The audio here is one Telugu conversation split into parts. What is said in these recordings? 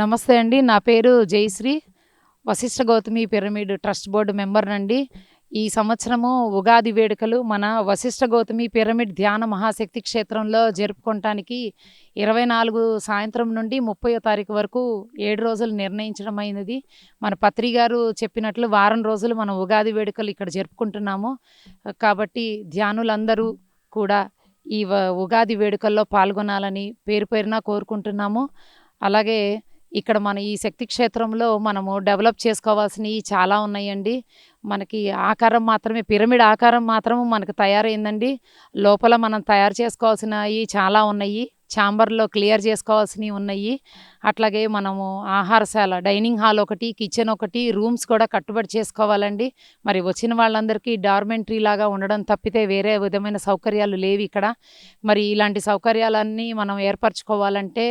నమస్తే అండి. నా పేరు Jayashree. Vasishta Gautami pyramid trust board member నండి. ఈ సంవత్సరము ఉగాది వేడుకలు మన వశిష్ఠ గౌతమి పిరమిడ్ ధ్యాన మహాశక్తి క్షేత్రంలో జరుపుకోవటానికి ఇరవై నాలుగు సాయంత్రం నుండి ముప్పయో తారీఖు వరకు ఏడు రోజులు నిర్ణయించడం అయినది. మన పత్రి గారు చెప్పినట్లు వారం రోజులు మనం ఉగాది వేడుకలు ఇక్కడ జరుపుకుంటున్నాము. కాబట్టి ధ్యానులందరూ కూడా ఈ ఉగాది వేడుకల్లో పాల్గొనాలని పేరు పేరున కోరుకుంటున్నాము. అలాగే ఇక్కడ మన ఈ శక్తి క్షేత్రంలో మనము డెవలప్ చేసుకోవాల్సినవి చాలా ఉన్నాయండి. మనకి ఆకారం మాత్రమే పిరమిడ్ ఆకారం మాత్రం మనకు తయారైందండి. లోపల మనం తయారు చేసుకోవాల్సినవి చాలా ఉన్నాయి. ఛాంబర్లో క్లియర్ చేసుకోవాల్సినవి ఉన్నాయి. అట్లాగే మనము ఆహారశాల డైనింగ్ హాల్ ఒకటి కిచెన్ ఒకటి రూమ్స్ కూడా కట్టుబడి చేసుకోవాలండి. మరి వచ్చిన వాళ్ళందరికీ డార్మెంటరీ లాగా ఉండడం తప్పితే వేరే విధమైన సౌకర్యాలు లేవు ఇక్కడ. మరి ఇలాంటి సౌకర్యాలన్నీ మనం ఏర్పరచుకోవాలంటే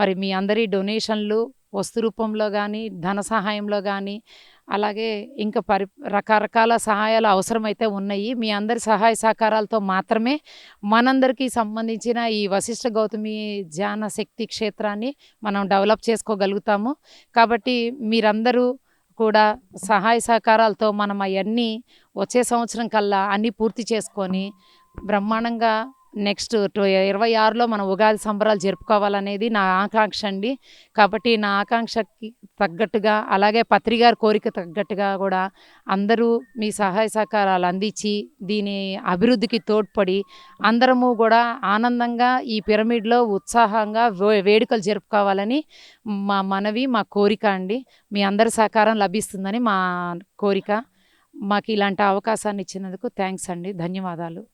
మరి మీ అందరి డొనేషన్లు వస్తు రూపంలో కానీ ధన సహాయంలో కానీ అలాగే ఇంకా పరి రకరకాల సహాయాలు అవసరమైతే ఉన్నాయి. మీ అందరి సహాయ సహకారాలతో మాత్రమే మనందరికీ సంబంధించిన ఈ వశిష్ఠ గౌతమి ధ్యాన శక్తి క్షేత్రాన్ని మనం డెవలప్ చేసుకోగలుగుతాము. కాబట్టి మీరందరూ కూడా సహాయ సహకారాలతో మనం అవన్నీ వచ్చే సంవత్సరం కల్లా అన్నీ పూర్తి చేసుకొని బ్రహ్మాండంగా నెక్స్ట్ ఇరవై ఆరులో మనం ఉగాది సంబరాలు జరుపుకోవాలనేది నా ఆకాంక్ష అండి. కాబట్టి నా ఆకాంక్షకి తగ్గట్టుగా అలాగే పత్రికారి కోరిక తగ్గట్టుగా కూడా అందరూ మీ సహాయ సహకారాలు అందించి దీని అభివృద్ధికి తోడ్పడి అందరము కూడా ఆనందంగా ఈ పిరమిడ్లో ఉత్సాహంగా వే- వేడుకలు జరుపుకోవాలని మా మనవి మా కోరిక అండి. మీ అందరి సహకారం లభిస్తుందని మా కోరిక. మాకు ఇలాంటి అవకాశాన్ని ఇచ్చినందుకు థ్యాంక్స్ అండి. ధన్యవాదాలు.